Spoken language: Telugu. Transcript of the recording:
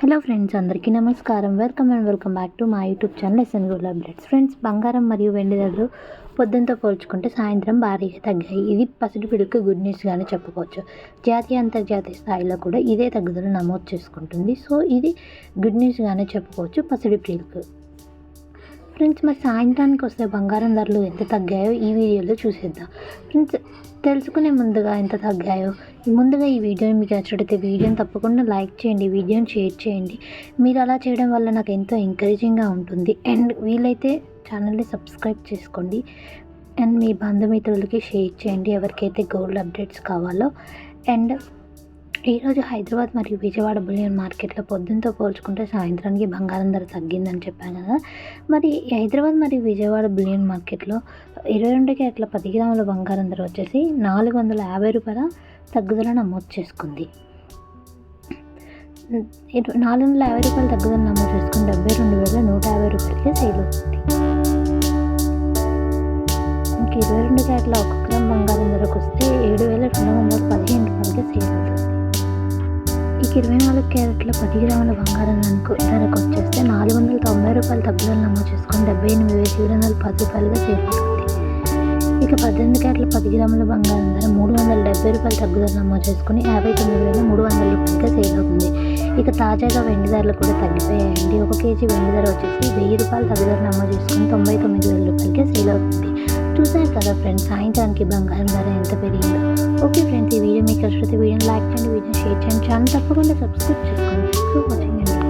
హలో ఫ్రెండ్స్ అందరికీ నమస్కారం. Welcome and welcome back to మా YouTube channel SN gold updates friends బంగారం మరియు వెండి ధరలు పొద్దునతో పోల్చుకుంటే సాయంత్రం భారీగా తగ్గాయి. ఇది పసిడి పిల్లలకు గుడ్ న్యూస్గానే చెప్పుకోవచ్చు. జాతీయ అంతర్జాతీయ స్థాయిలో కూడా ఇదే తగ్గుదల నమోదు చేసుకుంటుంది. సో ఇది గుడ్ న్యూస్గానే చెప్పుకోవచ్చు పసిడి పిల్లలకు ఫ్రెండ్స్ మరి సాయంత్రానికి వస్తే బంగారం ధరలు ఎంత తగ్గాయో ఈ వీడియోలో చూసేద్దాం. ఫ్రెండ్స్ తెలుసుకునే ముందుగా ఎంత తగ్గాయో ముందుగా ఈ వీడియోని మీకు నచ్చినట్టయితే వీడియోని తప్పకుండా లైక్ చేయండి వీడియోని షేర్ చేయండి. మీరు అలా చేయడం వల్ల నాకు ఎంతో ఎంకరేజింగ్గా ఉంటుంది. అండ్ వీలైతే ఛానల్ని సబ్స్క్రైబ్ చేసుకోండి. అండ్ మీ బంధుమిత్రులకి షేర్ చేయండి ఎవరికైతే గోల్డ్ అప్డేట్స్ కావాలో. అండ్ ఈరోజు హైదరాబాద్ మరియు విజయవాడ బులియన్ మార్కెట్లో పొద్దున్నతో పోల్చుకుంటే సాయంత్రానికి బంగారం ధర తగ్గిందని చెప్పాను కదా. మరి హైదరాబాద్ మరియు విజయవాడ బులియన్ మార్కెట్లో ఇరవై రెండు క్యారెట్ల పది గ్రాముల బంగారం ధర వచ్చేసి నాలుగు వందల యాభై రూపాయల తగ్గుదల నమోదు చేసుకుంది. నాలుగు వందల యాభై రూపాయల తగ్గుదల నమోదు చేసుకుని డెబ్బై రెండు వేల నూట యాభై రూపాయలకి సేల్ అవుతుంది. ఇంక ఇరవై రెండు క్యారెట్ల ఒక గ్రామ్ బంగారం ధరకు వస్తే ఏడు వేల రెండు వందల పదిహేను రూపాయలకే సేల్ అవుతుంది. ఇక ఇరవై నాలుగు క్యారెట్ల పది గ్రాముల బంగారం ధరకు ధరకు వచ్చేస్తే నాలుగు వందల తొంభై రూపాయల తగ్గుదల నమోదు చేసుకొని డెబ్బై ఎనిమిది వేల ఏడు వందల పది రూపాయలుగా చేరుకుంటుంది. అవుతుంది ఇక పద్దెనిమిది క్యారెట్ల పది గ్రాముల బంగారం ధర మూడు వందల డెబ్బై రూపాయల తగ్గుదల నమోదు చేసుకుని యాభై తొమ్మిది వేల మూడు వందల రూపాయలుగా సేల్ అవుతుంది ఇక తాజాగా వెండి ధరలు కూడా తగ్గిపోయాయండి. ఒక కేజీ వెండి ధర వచ్చేసి వెయ్యి రూపాయల తగ్గుదల నమోదు చేసుకుని తొంభై తొమ్మిది వేల రూపాయలకే సేల్ అవుతుంది చూసారు కదా ఫ్రెండ్స్ సాయంత్రానికి బంగారం ధర ఎంత పెరిగిందో. ఓకే ఫ్రెండ్స్ ఈ వీడియోని లైక్ చేయండి వీడియోని షేర్ చేయండి ఛానల్ తప్పకుండా సబ్స్క్రైబ్ చేసుకోండి. వాచింగ్